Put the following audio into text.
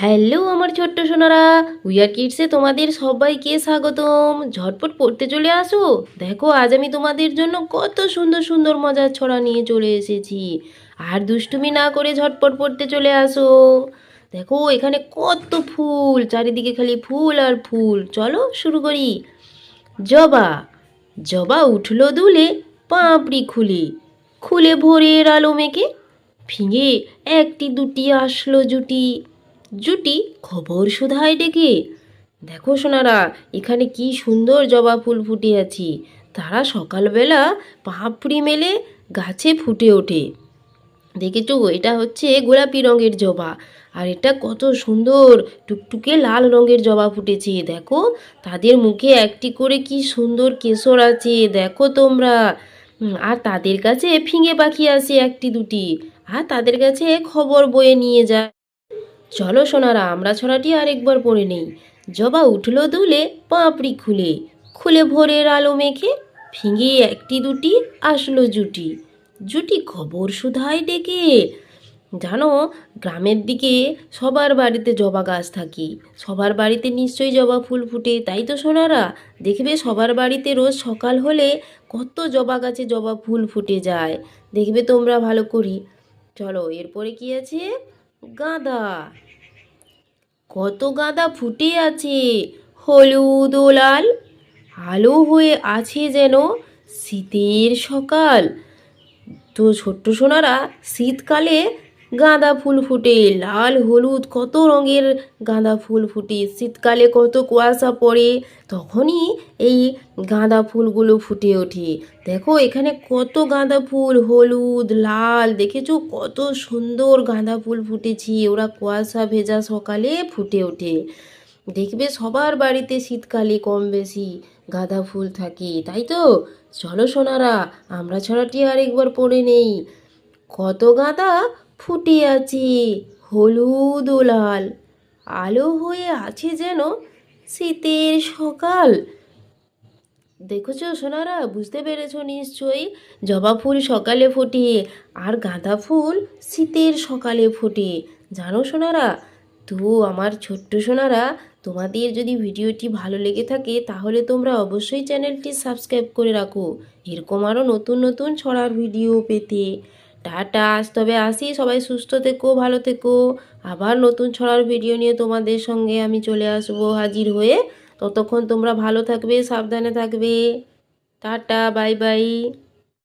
Hello আমার ছোট্ট Sonara wear কিডসে তোমাদের সবাইকে স্বাগতম। ঝটপট পড়তে চলে আসো। দেখো, আজ আমি তোমাদের জন্য কত সুন্দর সুন্দর মজার ছড়া নিয়ে চলে এসেছি। আর দুষ্টুমি না করে ঝটপট পড়তে চলে আসো। দেখো, এখানে কত ফুল, চারিদিকে খালি ফুল আর ফুল। চলো শুরু করি। জবা। জবা উঠল দুলে পাঁপড়ি খুলে। খুলে ভোরের আলো মেঘে ফিঙে একটি দুটি আসলো জুটি। জুটি খবর শুধায় ডেকে, দেখো সোনারা, এখানে কি সুন্দর জবা ফুল ফুটে আছি। তারা সকালবেলা পাপড়ি মেলে গাছে ফুটে ওঠে। দেখেছ, এটা হচ্ছে গোলাপি রঙের জবা। আর এটা কত সুন্দর টুকটুকে লাল রঙের জবা ফুটেছে, দেখো। তাদের মুখে একটি করে কি সুন্দর কেশর আছে, দেখো তোমরা। আর তাদের কাছে ফিঙে পাখি আছে একটি দুটি। আর তাদের কাছে খবর বয়ে নিয়ে যায়। চলো সোনারা, আমরা ছড়াটি আরেকবার পড়ে নেই। জবা উঠল দুলে, পাঁপড়ি খুলে। খুলে ভোরের আলো মেখে ফিঙে একটি দুটি, আসলো জুটি। জুটি খবর শুধায় ডেকে। জানো, গ্রামের দিকে সবার বাড়িতে জবা গাছ থাকি। সবার বাড়িতে নিশ্চয়ই জবা ফুল ফুটে, তাই তো সোনারা? দেখবে সবার বাড়িতে রোজ সকাল হলে কত জবা গাছে জবা ফুল ফুটে যায়। দেখবে তোমরা ভালো করি। চলো, এরপরে কি আছে? গাঁদা। কত গাঁদা ফুটে আছে। হলুদ ও লাল আলো হয়ে আছে যেন শীতের সকাল। তো ছোট্ট সোনারা শীতকালে গাঁদা ফুল ফুটে, লাল, হলুদ, কত রঙের গাঁদা ফুল ফুটে, শীতকালে কত কুয়াশা পড়ে, তখনই এই গাঁদা ফুলগুলো ফুটে ওঠে। দেখো, এখানে কত গাঁদা ফুল, হলুদ, লাল, দেখেছ? কত সুন্দর গাঁদা ফুল ফুটেছে, ওরা কুয়াশা ভেজা সকালে ফুটে ওঠে। দেখবে সবার বাড়িতে শীতকালে কম বেশি গাঁদা ফুল থাকে, তাই তো? চলো সোনারা, আমরা ছড়াটি আরেকবার পড়ে নেই। কত গাঁদা ফুটে আছে হলুদ ও লাল। আলো হয়ে আছে যেন শীতের সকাল। দেখেছ সোনারা? বুঝতে পেরেছ নিশ্চয়ই? জবা ফুল সকালে ফোটে আর গাঁদা ফুল শীতের সকালে ফোটে। জানো সোনারা? তো আমার ছোট্ট সোনারা, তোমাদের যদি ভিডিওটি ভালো লেগে থাকে, তাহলে তোমরা অবশ্যই চ্যানেলটি সাবস্ক্রাইব করে রাখো। এরকম আরও নতুন নতুন ছড়ার ভিডিও পেতে। টাটা, আজ তবে আসি। সবাই সুস্থ থেকো, ভালো থেকো। আবার নতুন ছড়ার ভিডিও নিয়ে তোমাদের সঙ্গে আমি চলে আসব হাজির হয়ে। ততক্ষণ তোমরা ভালো থাকবে, সাবধানে থাকবে। Tata, bye bye.